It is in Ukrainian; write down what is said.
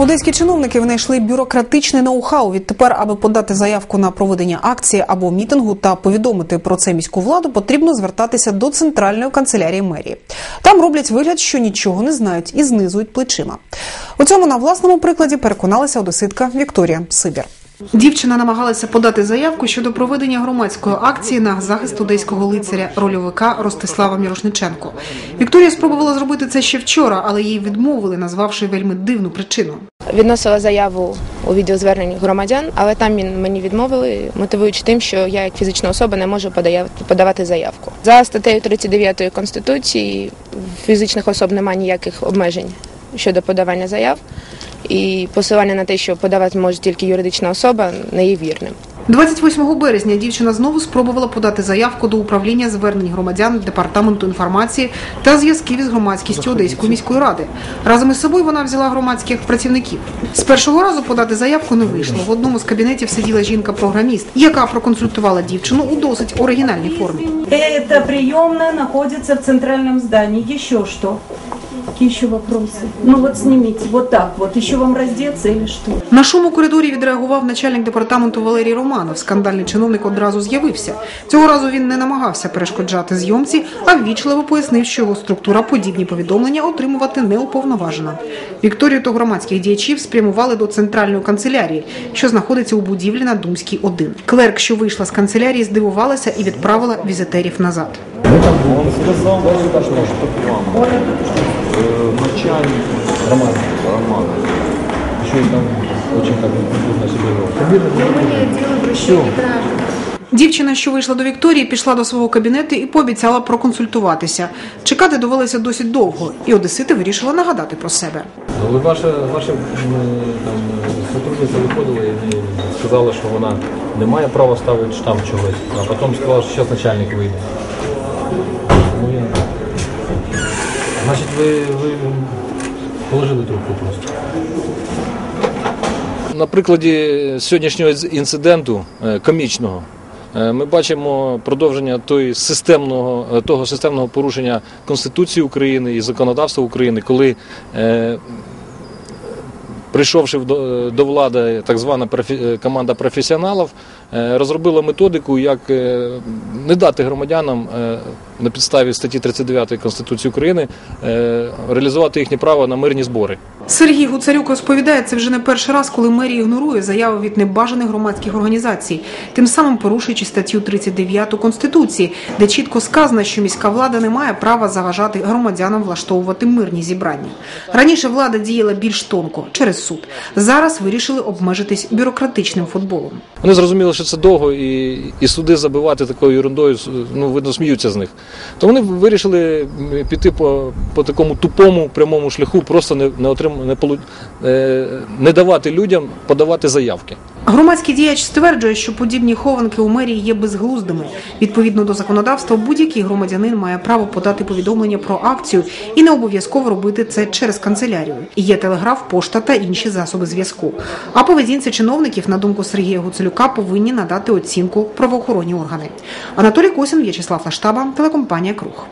Одеські чиновники знайшли бюрократичне ноу-хау. Відтепер, аби подати заявку на проведення акції або мітингу та повідомити про це міську владу, потрібно звертатися до центральної канцелярії мерії. Там роблять вигляд, що нічого не знають і знизують плечима. У цьому на власному прикладі переконалася одеситка Вікторія Сибір. Дівчина намагалася подати заявку щодо проведення громадської акції на захист одеського лицаря рольовика Ростислава Мірошниченко. Вікторія спробувала зробити це ще вчора, але їй відмовили, назвавши вельми дивну причину. Відносила заяву у відеозверненні громадян, але там мені відмовили, мотивуючи тим, що я як фізична особа не можу подавати заявку. За статтею 39 Конституції фізичних особ немає ніяких обмежень щодо подавання заяв, і посилання на те, що подавати може тільки юридична особа, не є вірним. 28 березня дівчина знову спробувала подати заявку до управління звернень громадян департаменту інформації та зв'язків із громадськістю Одеської міської ради. Разом із собою вона взяла громадських працівників. З першого разу подати заявку не вийшло. В одному з кабінетів сиділа жінка-програміст, яка проконсультувала дівчину у досить оригінальній формі. Эта приемная находится в центральном здании. Еще что? Какие еще вопросы? Ну вот снимите, вот так вот. Еще вам раздеться или что? На шум у коридорі відреагував начальник департаменту Валерій Романов. Скандальний чиновник одразу з'явився. Цього разу він не намагався перешкоджати зйомці, а ввічливо пояснив, що його структура подібні повідомлення отримувати не уповноважена. Вікторію та громадських діячів спрямували до центральної канцелярії, що знаходиться у будівлі на Думській 1. Клерк, що вийшла з канцелярії, здивувалася і відправила візитерів назад. Он сказал, что к вам. Э, Начальник Роман. Роман. Еще и там очень так культурно себя вел. Все. Дівчина, що вийшла до Вікторії, пішла до свого кабінету і пообіцяла проконсультуватися. Чекати довелося досить довго, і одесити вирішила нагадати про себе. Але ваша, ваша там, сотрудниця виходила і сказала, що вона не має права ставити штамп чогось, а потім сказала, що зараз начальник вийде. Значить, ви, ви положили трубку просто. На прикладі сьогоднішнього інциденту е, комічного е, ми бачимо продовження той системного, е, того системного порушення Конституції України і законодавства України, коли прийшовши до, до влади так звана е, команда професіоналів, е, розробила методику, як е, не дати громадянам е, на підставі статті 39 Конституції України е, реалізувати їхнє право на мирні збори. Сергій Гуцарюк розповідає, це вже не перший раз, коли мерія ігнорує заяви від небажаних громадських організацій, тим самим порушуючи статтю 39 Конституції, де чітко сказано, що міська влада не має права заважати громадянам влаштовувати мирні зібрання. Раніше влада діяла більш тонко через суд. Зараз вирішили обмежитись бюрократичним футболом. Вони зрозуміли, що це довго, і, і суди забивати такою ерундою, ну, видно, сміються з них. То вони вирішили піти по, по такому тупому прямому шляху, просто не, не, отрим, не, е, не давати людям подавати заявки. Громадський діяч стверджує, що подібні хованки у мерії є безглуздими. Відповідно до законодавства, будь-який громадянин має право подати повідомлення про акцію і не обов'язково робити це через канцелярію. Є телеграф, пошта та інші засоби зв'язку. А поведінці чиновників, на думку Сергія Гуцелюка, повинні надати оцінку правоохоронні органи. Анатолій Косін, В'ячеслав Лаштаба, телекомпанія Круг.